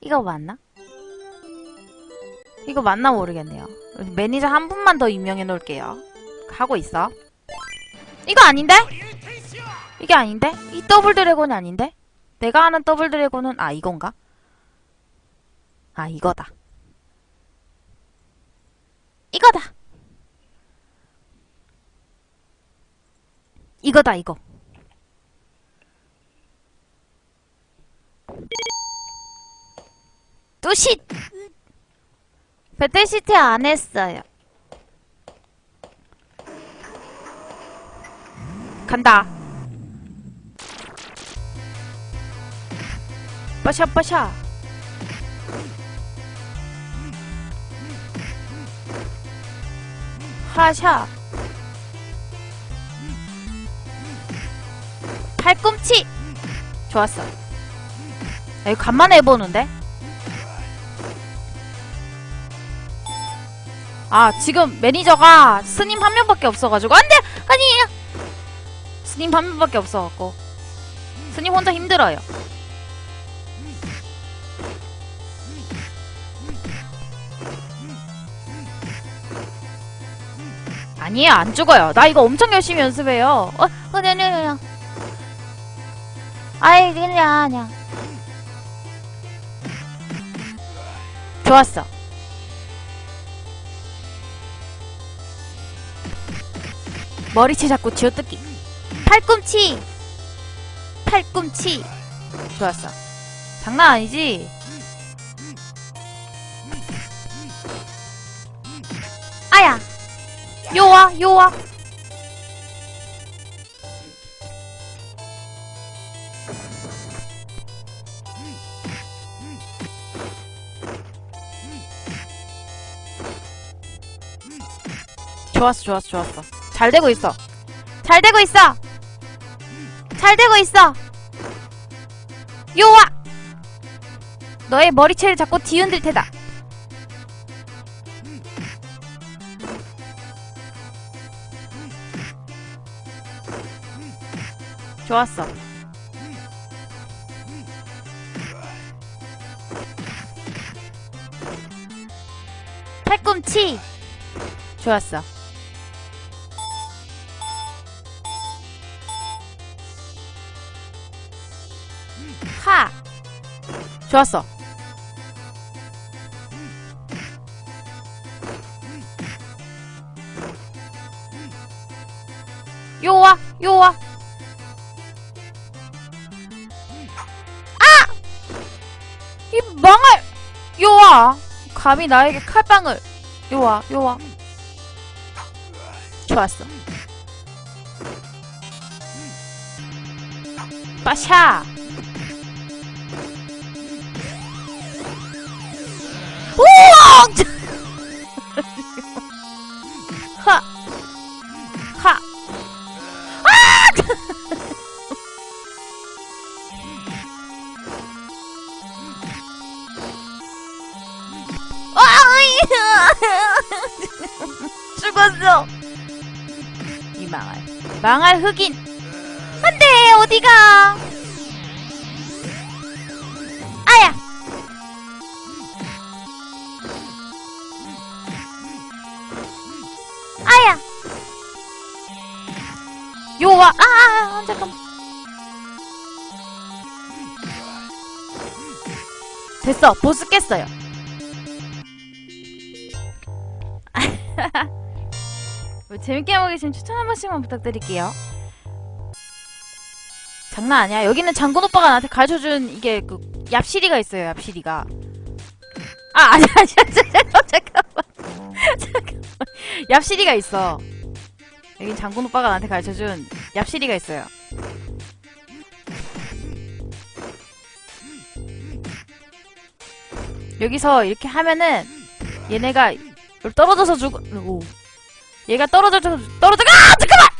이거 맞나? 이거 맞나 모르겠네요. 매니저 한 분만 더 임명해 놓을게요. 하고 있어. 이거 아닌데? 이게 아닌데? 이 더블 드래곤이 아닌데? 내가 아는 더블 드래곤은 아 이건가? 아 이거다. 이거다. 이거다 이거. 뚜시 배틀시트 안 했어요. 간다. 빠샤 빠샤. 하샤. 팔꿈치. 좋았어. 야, 이거 간만에 해보는데? 아, 지금 매니저가 스님 한 명밖에 없어가지고. 안 돼! 아니! 스님 한 명밖에 없어갖고. 스님 혼자 힘들어요. 아니에요, 안 죽어요. 나 이거 엄청 열심히 연습해요. 어, 어, 네, 네, 네. 아이, 그냥, 그냥. 좋았어. 머리채 잡고 쥐어뜯기. 팔꿈치! 팔꿈치! 좋았어. 장난 아니지? 아야! 요와, 요와! 좋았어, 좋았어, 좋았어. 잘 되고 있어. 잘 되고 있어! 잘 되고 있어! 요와! 너의 머리채를 잡고 뒤흔들 테다. 좋았어. 팔꿈치! 좋았어. 좋았어. 요와! 요와! 아! 이 망할! 요와! 감히 나에게 칼빵을! 요와, 요와. 좋았어. 빠샤! 우와! 하! 하! 아! 죽었어! 이 망할. 망할 흑인! 안 돼! 어디가! 됐어. 보스 깼어요. 뭐 재밌게 하고 계시면 추천 한 번씩만 부탁드릴게요. 장난 아니야. 여기는 장군 오빠가 나한테 가르쳐준 이게 그 얍시리가 있어요. 얍시리가. 아 아니 아니 잠깐만 잠깐만 얍시리가 있어. 여긴 장군 오빠가 나한테 가르쳐준 얍시리가 있어요. 여기서 이렇게 하면은 얘네가 떨어져서 죽. 오. 얘가 떨어져서 떨어져. 아 잠깐만.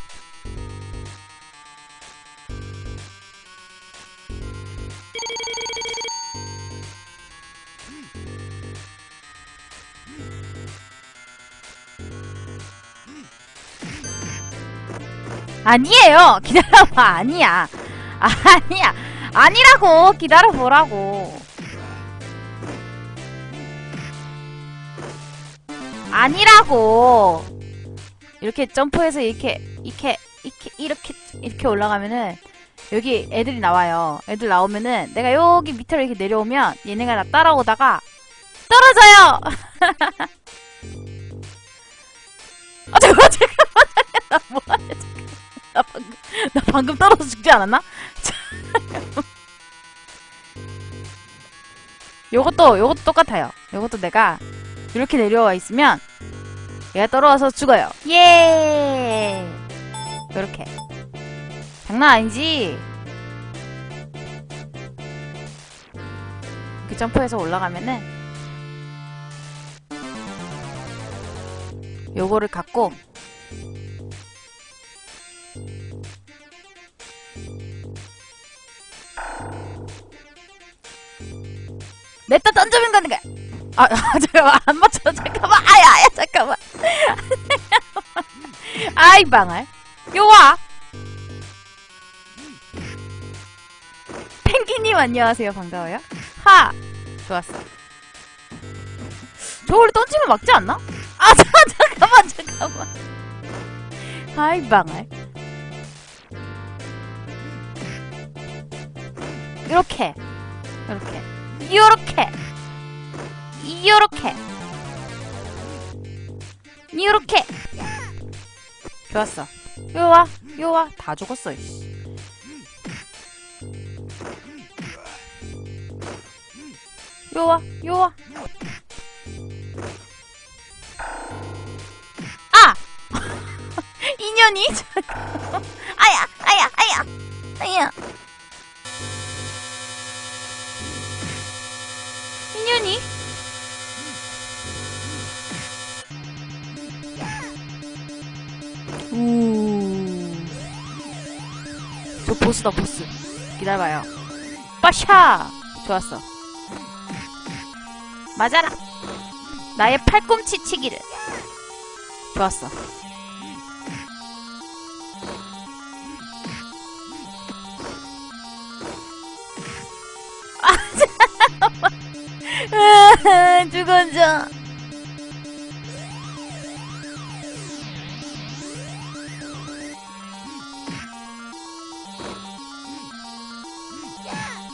아니에요. 기다려봐. 아니야. 아니야. 아니라고. 기다려보라고. 아니라고. 이렇게 점프해서 이렇게 이렇게 이렇게 이렇게 이렇게 올라가면은 여기 애들이 나와요. 애들 나오면은 내가 여기 밑으로 이렇게 내려오면 얘네가 나 따라오다가 떨어져요! 아 잠깐만 잠깐만. 나 뭐하냐 잠깐만 나 방금 나 방금 떨어져 죽지 않았나? 요것도 요것도 똑같아요. 요것도 내가 이렇게 내려와 있으면 얘가 떨어져서 죽어요. 예! 요렇게. 장난 아니지? 이렇게 점프해서 올라가면은 요거를 갖고 냈다 던져면 가는 거야. 아, 아, 잠깐만 안 맞춰. 잠깐만. 아야 아야 잠깐만. 아이 방알. 요와. 펭귄님 안녕하세요. 반가워요. 하. 좋았어. 저걸 던지면 막지 않나? 아 자, 잠깐만 잠깐만. 아이 방알. 이렇게. 이렇게. 이렇게 요렇게. 요렇게. 좋았어. 요와 요와. 다 죽었어 이씨. 요와 요와. 아! 인연이. 아야 아야 아야. 아야. 인연이 우. 저 보스다 보스. 기다려봐요. 빠샤. 좋았어. 맞아라. 나의 팔꿈치 치기를. 좋았어. 아, 잠깐만. 죽었죠.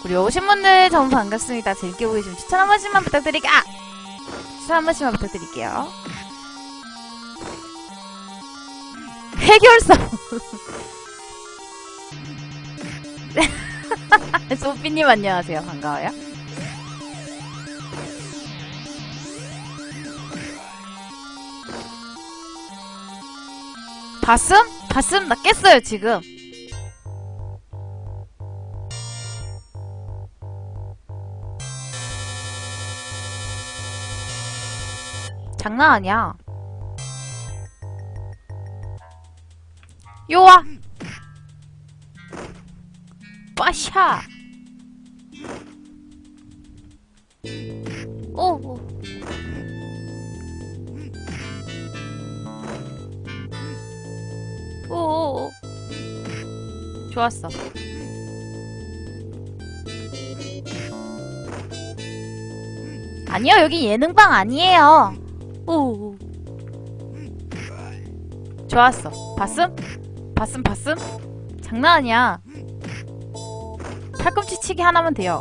우리 오신 분들 정말 반갑습니다. 재밌게 보고 계시면 추천 한 번씩만 부탁드릴게요. 아! 추천 한 번씩만 부탁드릴게요. 해결사. 소피님 안녕하세요. 반가워요. 봤음? 봤음? 나 깼어요, 지금. 장난 아니야. 요와! 빠샤! 오, 오. 오, 오, 오. 좋았어. 아니요, 여기 예능방 아니에요. 오. 좋았어. 봤음? 봤음, 봤음? 장난 아니야. 팔꿈치 치기 하나면 돼요.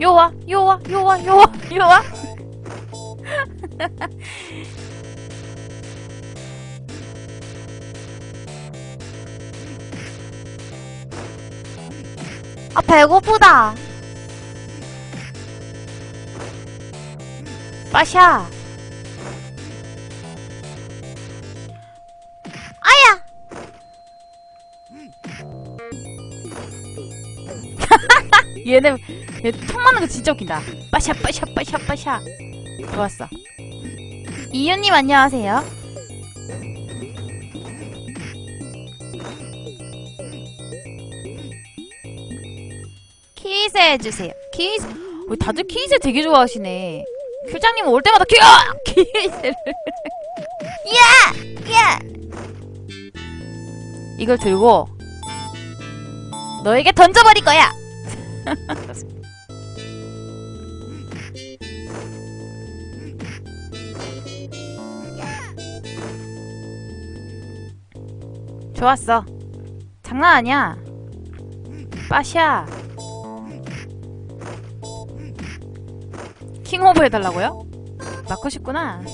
요와, 요와, 요와, 요와, 요와. 아, 배고프다. 빠샤. 얘네, 얘통 맞는 거 진짜 웃긴다. 빠샤, 빠샤, 빠샤, 빠샤. 좋았어. 이유님 안녕하세요. 키스 해주세요. 키스. 어, 다들 키스 되게 좋아하시네. 교장님 올 때마다 키, 아! 키스를. 야! 야! 이걸 들고 너에게 던져버릴 거야! 좋았어. 장난 아니야. 빠샤. 킹오브 해달라고요? 맞고 싶구나.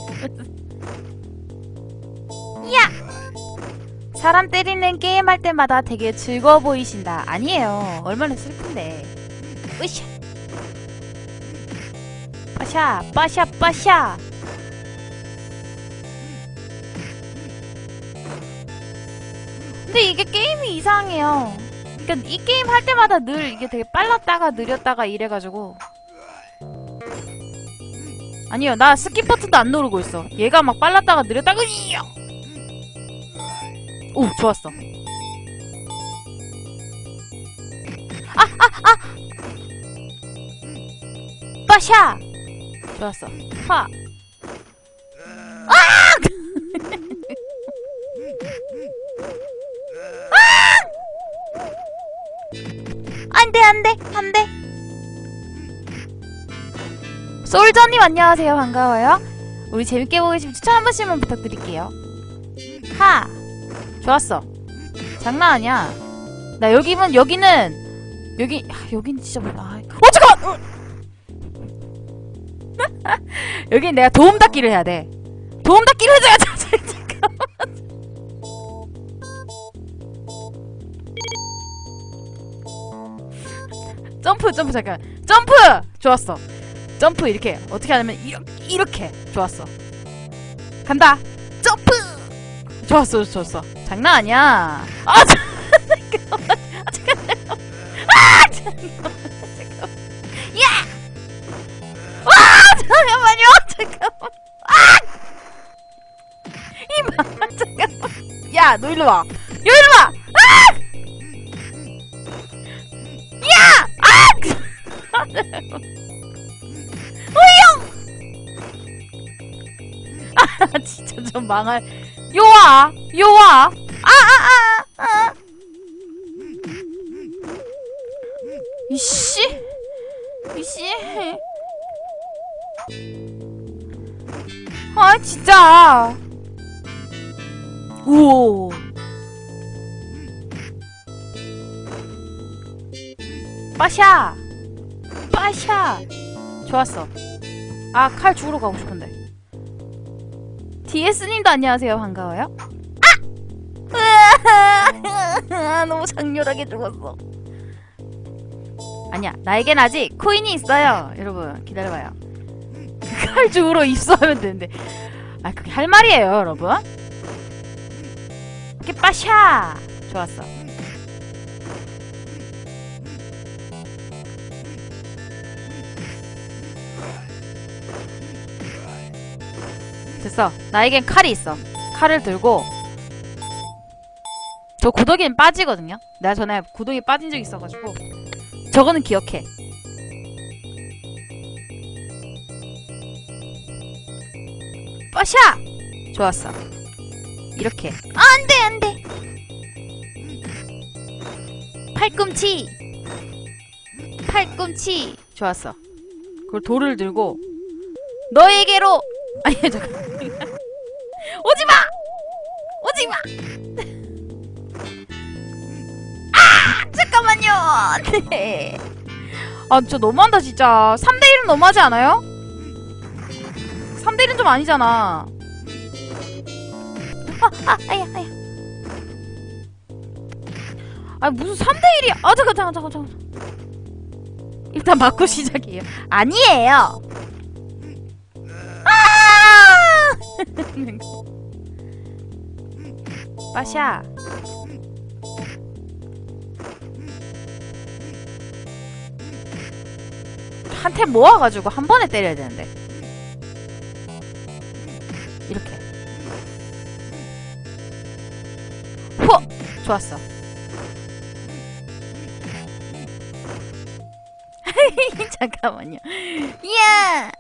야! 사람 때리는 게임 할 때마다 되게 즐거워 보이신다. 아니에요. 얼마나 슬픈데. 으쌰. 빠샤, 빠샤, 빠샤. 근데 이게 게임이 이상해요. 그러니까 이 게임 할 때마다 늘 이게 되게 빨랐다가 느렸다가 이래가지고. 아니요, 나 스킵 버튼도 안 누르고 있어. 얘가 막 빨랐다가 느렸다가 이요. 오, 좋았어. 아, 아, 아! 빠샤! 좋았어. 돼, 안 돼. 솔저님 안녕하세요. 반가워요. 우리 재밌게 보고 계시면 추천 한 번씩만 부탁드릴게요. 하! 좋았어. 장난 아니야. 나 여기면, 여기는, 여기, 아, 여기는 진짜 뭐야. 아, 어, 잠깐만! 여긴 내가 도움 닫기를 해야 돼. 도움 닫기를 해줘야 돼. 잠깐만. 점프, 점프, 잠깐. 점프! 좋았어. 점프, 이렇게. 어떻게 하냐면, 이렇게, 이렇게. 좋았어. 간다. 좋았어, 좋았어. 장난 아니야. 아, 자, 잠깐만. 아, 잠깐, 잠깐만. 아, 잠깐만. 야! 와, 잠깐만요. 잠깐만. 아! 이마, 잠깐만. 야, 너 일로 와. 야, 일로 와. 아! 야! 아! 아, 망할. 요와, 요와. 아, 아, 아, 아. 이씨, 이씨. 아, 진짜. 오. 빠샤! 빠샤! 좋았어. 아, 칼 주우러 가고 싶은데. DS님도 안녕하세요. 반가워요. 아! 너무 장렬하게 죽었어. 아니야, 나에겐 아직 코인이 있어요. 여러분, 기다려봐요. 칼 주우러 입수하면 되는데. 아, 그게 할 말이에요, 여러분. 이렇게 빠샤! 좋았어. 됐어. 나에겐 칼이 있어. 칼을 들고 저 구더기는 빠지거든요. 내가 전에 구더기 빠진 적 있어가지고 저거는 기억해. 빠샤! 좋았어. 이렇게. 안돼 안 돼. 팔꿈치. 팔꿈치. 좋았어. 그걸 돌을 들고 너에게로 아니 잠깐. 오지 마. 오지 마. 아 잠깐만요. 네. 아 진짜 너무한다 진짜. 3대 1은 너무하지 않아요? 3대 1은 좀 아니잖아. 아, 아, 아야, 아야. 아, 무슨 3대 1이야. 아, 잠깐, 잠깐, 잠깐, 잠깐. 일단 맞고 시작이에요. 아니에요. 아! 빠샤. 한 템 모아가지고 한 번에 때려야 되는데. 이렇게. 후! 좋았어. 잠깐만요. 이야!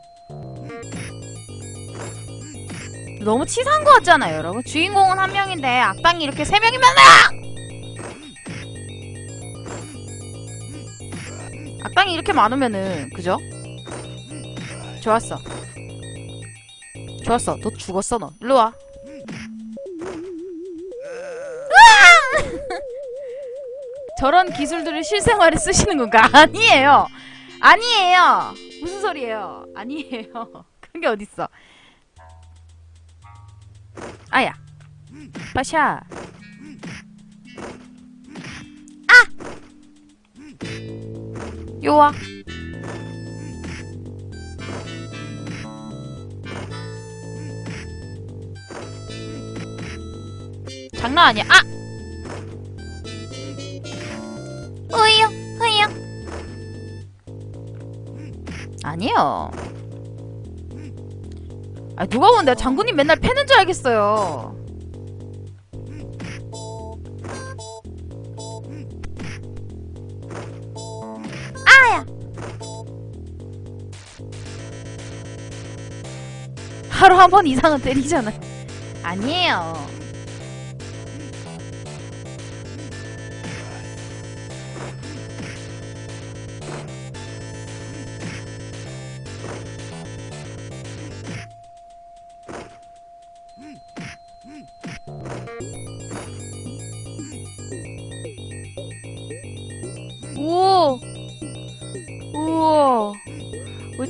너무 치사한 것 같잖아요, 여러분. 주인공은 한 명인데 악당이 이렇게 세 명이면 악당이 이렇게 많으면은 그죠? 좋았어. 좋았어. 너 죽었어, 너. 일로 와. 저런 기술들을 실생활에 쓰시는 건가? 아니에요. 아니에요. 무슨 소리예요? 아니에요. 그런 게 어딨어. 아야. 빠샤. 아! 요와. 장난 아니야. 아! 으이요, 으이요. 아니요. 아, 누가 내가 장군님 맨날 패는 줄 알겠어요. 아야! 하루 한 번 이상은 때리잖아. 아니에요.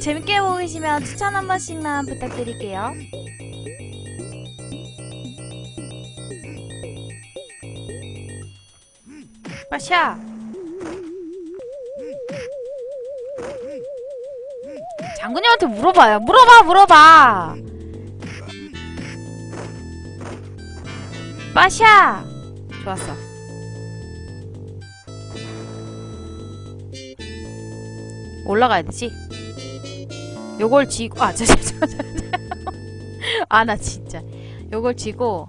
재밌게 보고 계시면 추천 한 번씩만 부탁드릴게요. 빠샤! 장군님한테 물어봐요. 물어봐, 물어봐! 빠샤! 좋았어. 올라가야 되지? 요걸 쥐고 아, 저, 저, 저, 저, 아, 나 진짜. 요걸 쥐고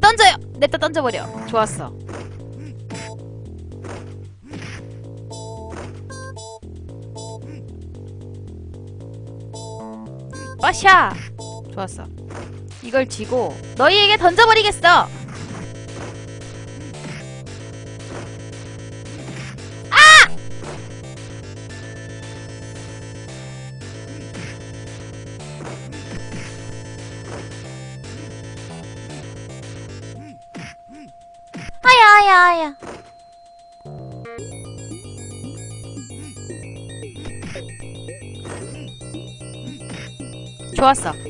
던져요. 냅다 던져버려. 좋았어. 빠샤. 좋았어. 이걸 쥐고 너희에게 던져버리겠어. 좋았어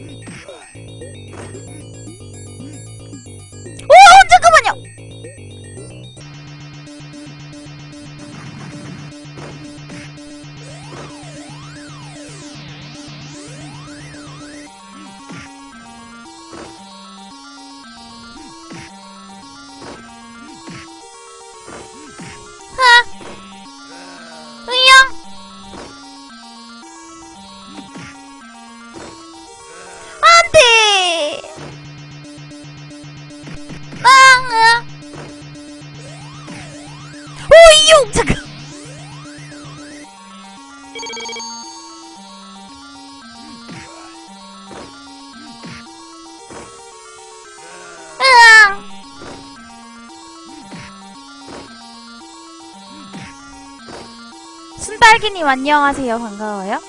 순딸기님 안녕하세요. 반가워요.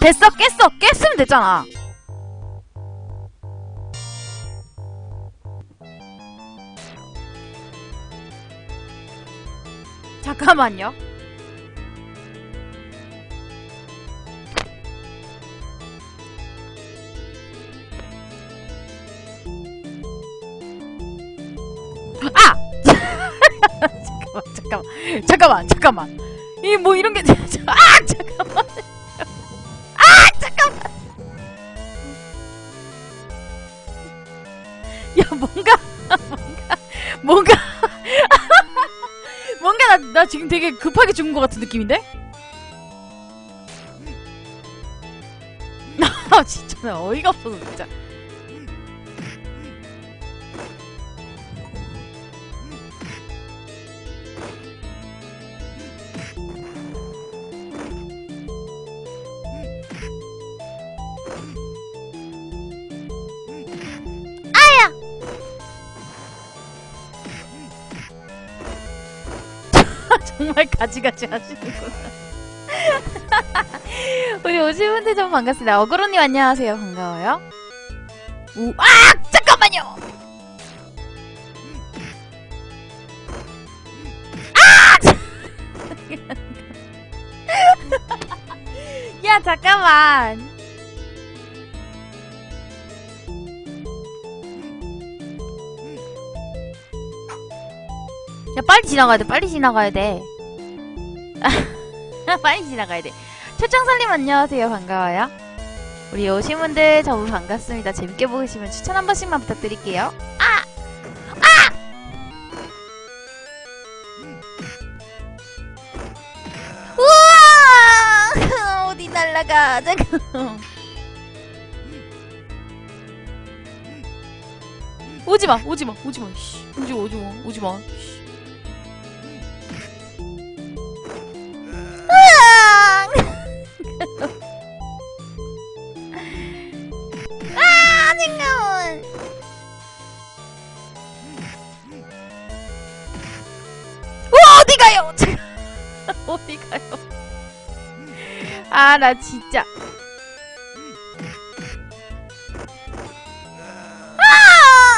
됐어 깼어 깼으면 됐잖아. 잠깐만요 잠깐만 잠깐만 잠깐만 이 뭐 이런 게 아! 잠깐만 아! 잠깐만 야 뭔가 뭔가 뭔가 뭔가 나, 나 지금 되게 급하게 죽은 것 같은 느낌인데? 아 진짜 나 어이가 없어서 진짜 가지가지 하시는구나. 우리 오신 분들 좀 반갑습니다. 어그로님 안녕하세요. 반가워요. 우, 아! 잠깐만요! 아! 야, 잠깐만. 야, 빨리 지나가야 돼. 빨리 지나가야 돼. 빨리 지나가야 돼. 초청살님 안녕하세요. 반가워요. 우리 오신 분들 전부 반갑습니다. 재밌게 보시면 추천 한 번씩만 부탁드릴게요. 아! 아! 우와! 어디 날라가? 잠깐. 오지 마, 오지 마, 오지 마. 씨, 오지 마, 오지 마, 오지 마. 어디 가요? 아, 나 진짜. 아!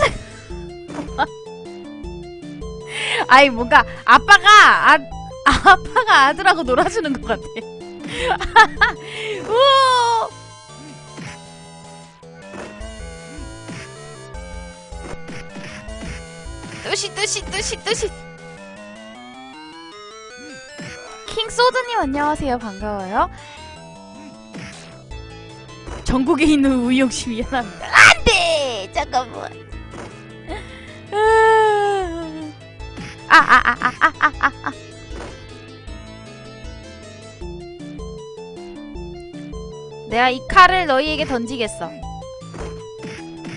아이 뭔가 아빠가 아 아빠가 아들하고 놀아주는 것 같아. 뜨시 또시 또시 또시. 킹소드님 안녕하세요. 반가워요. 전국에 있는 우영씨 미안합니다. 안돼! 잠깐만. 아아아아아아 아. 내가 이 칼을 너희에게 던지겠어.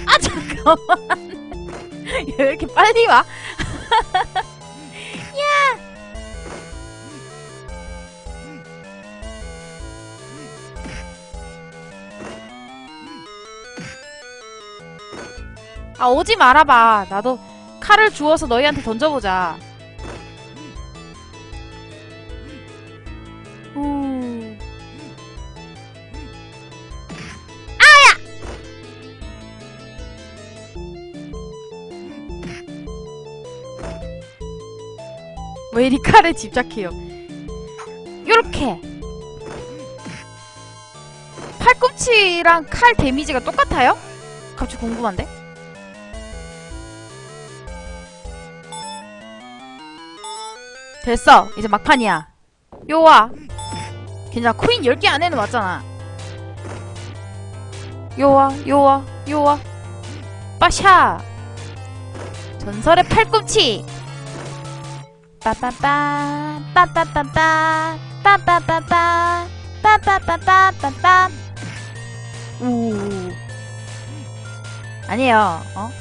아 잠깐만. 얘 왜 이렇게 빨리 와? 야. 아 오지 말아봐. 나도 칼을 주워서 너희한테 던져보자. 칼에 집착해요? 요렇게. 팔꿈치랑 칼 데미지가 똑같아요? 갑자기 궁금한데? 됐어. 이제 막판이야. 요와. 괜찮아. 코인 10개 안에는 왔잖아. 요와 요와 요와. 빠샤. 전설의 팔꿈치 빠빠빠 빠빠빠빠 빠빠빠빠 빠빠빠빠빠빠 우. 아니에요. 어?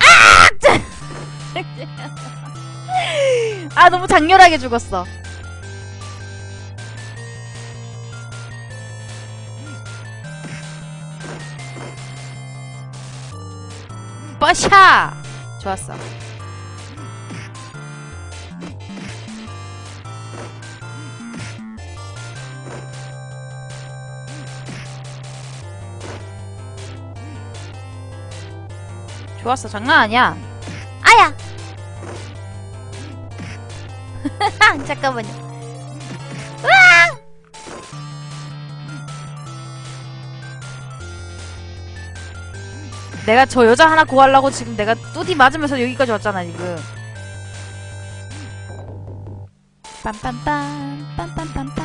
아 너무 장렬하게 죽었어. 빠샤! 좋았어 좋았어. 장난 아니야. 아야. 잠깐만요. 으앙! 내가 저 여자 하나 구하려고 지금 내가 뚜디 맞으면서 여기까지 왔잖아 지금. 빰빰빰 빰빰빰빰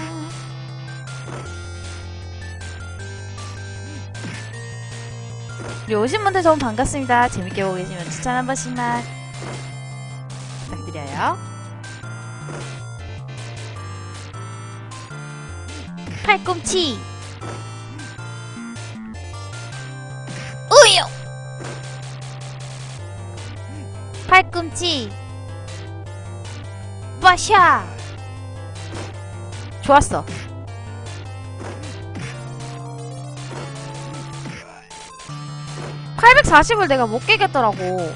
우리 오신 분들 너무 반갑습니다. 재밌게 보고 계시면 추천 한 번씩만 부탁드려요. 팔꿈치. 우유. 팔꿈치. 빠샤. 좋았어 840을 내가 못 깨겠더라고.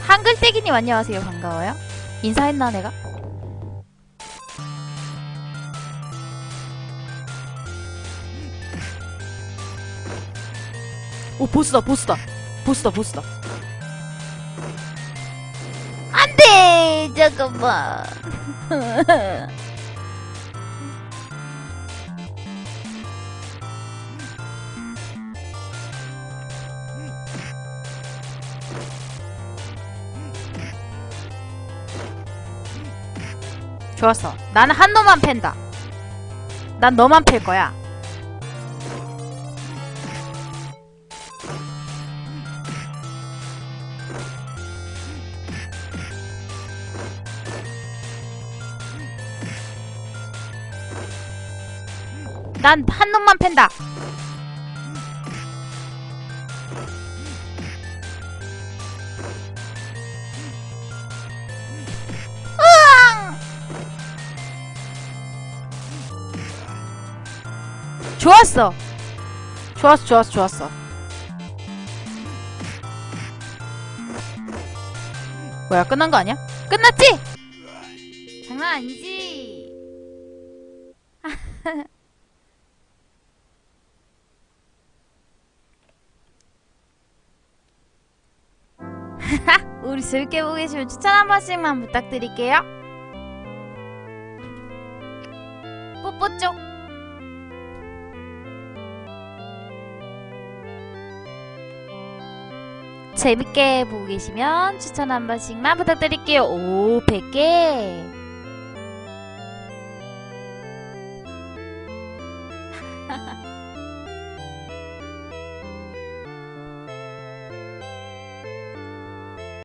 한글떼기님 안녕하세요. 반가워요. 인사했나 내가? 오 보스다 보스다 보스다 보스다 안돼 잠깐만 좋았어. 나는 한 놈만 팬다. 난 너만 팰 거야. 난 한 놈만 팬다. 좋았어. 좋았어, 좋았어, 좋았어. 뭐야, 끝난 거 아니야? 끝났지? 장난 아니지? 우리 재밌게 보고 계시면 추천 한 번씩만 부탁드릴게요. 뽀뽀 쪽. 재밌게 보고 계시면 추천 한 번씩만 부탁드릴게요. 오, 100개.